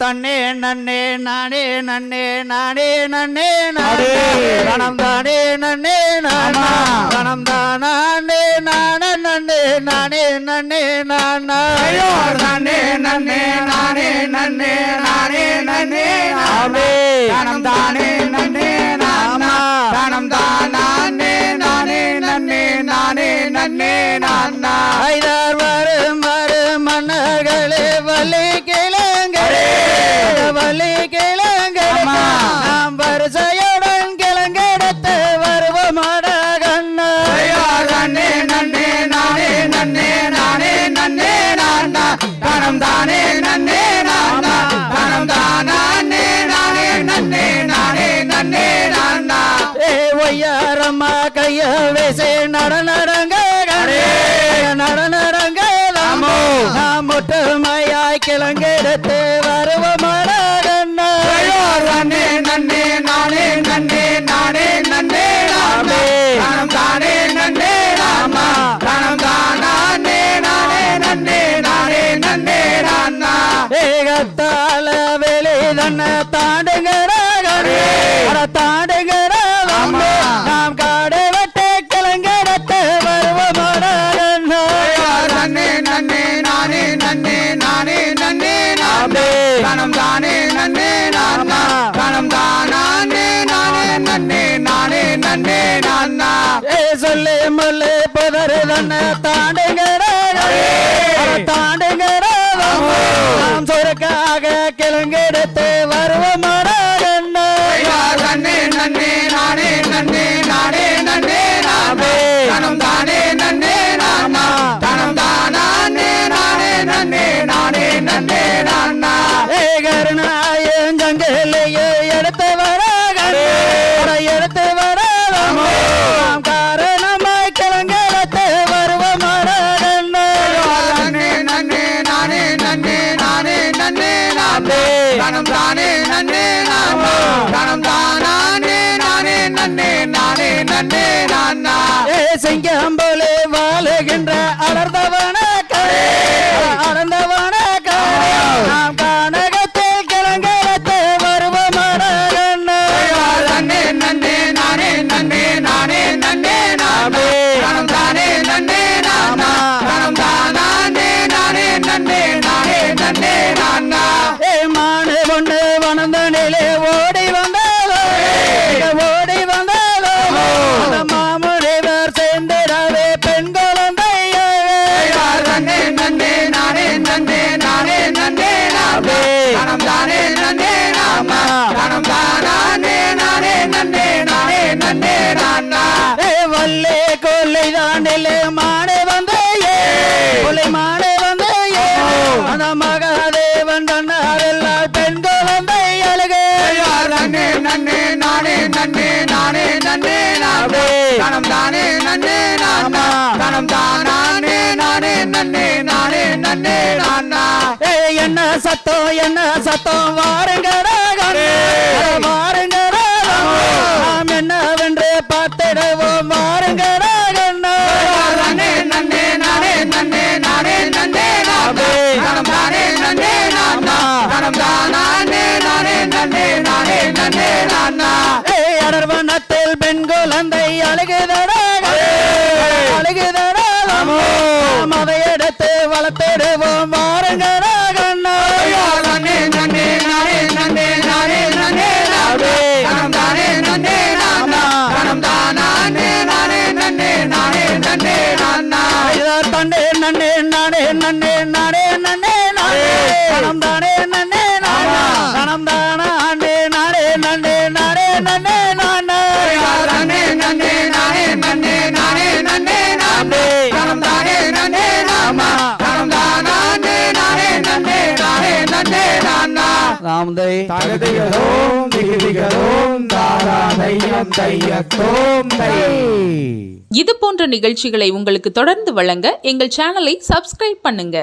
தன்னே நன்னே நானே நன்னே நானே நன்னே நானே கணம் தானே நன்னே நானா. கணம் தானே நானே நன்னே நானே நன்னே நானா. நன்னே நன்னே நானே நன்னே நானே நன்னே நானே. கணம் நன்னே ஆமா. நாம் வரிசையுடன் கிளங்கெடுத்து வருவோமாட கண்ணா. ஐயோ நன்னே நானே நன்னே நானே நன்னே நானா தானம் தானே நன்னே நானா தானம் தானே நானே நன்னே நானே நன்னே நானா ஏ ஒய்யாரம்மா கைய வேசே நட நடங்க அடே. நட நடங்க ஆமோ. நாம் ஒற்றுமையாய் கிளங்கெடுத்து வருவோமாட அடே. தாண்டுங்கிற ஆமா. நாம் காடு வெட்டு கண்ணா ஐயோ நன்னே நன்னே நானே நன்னே நானே நன்னே நானே. தானம் தானே நன்னே நானா தானம் தானே நானே நன்னே நானே நன்னே நானா ஏ சொல்லி புதரு தன்ன கிளங்கெடுத்து வருவோமாட நானே தானே நன்னே நானா. தனம் தானே நானே நன்னே நானே நன்னே நானா. ஏ சிங்கம் நானா தனம் தானே நானே நன்னே நானே நன்னே நானா வல்லே கொல்லை தாண்டிலே மானே வந்தையே கொல்லை மானே வந்தையே அந்த மகாதேவன் கண்ணாரெல்லாம் பெண் குழந்தை அழுகே. நன்னே நன்னே நானே நன்னே நானே நன்னே நானே. தனம் தானே நன்னே நானா தானே நானே நன்னே நானே நன்னே. சத்தம் என்ன சத்தம் வாருங்கடா கண்ணே. வாருங்கடா நாம் என்னவென்று பார்த்திடுவோம். வாருங்கடா அடர்வனத்தில் பெண் குழந்தை அழுகுதடா அழுகுதடா நாம் அதை எடுத்து வளர்த்திடுவோம். கணம் தானே நன்னே நானா. கணம் தானா ஆண்டே நானே நன்னே நானே நன்னே நானா. நன்னே நன்னே நானே நன்னே நானே நன்னே நானே. தனம் தானே நன்னே நாமா தனம் தானே நானே நன்னே நானே நன்னே நானா. ராமதை தகதிகதோம் திகதிகதோம் தாரா தையம் தையத்தோம் தை இது போன்ற நிகழ்ச்சிகளை உங்களுக்கு தொடர்ந்து வழங்க எங்கள் சேனலை சப்ஸ்கிரைப் பண்ணுங்க.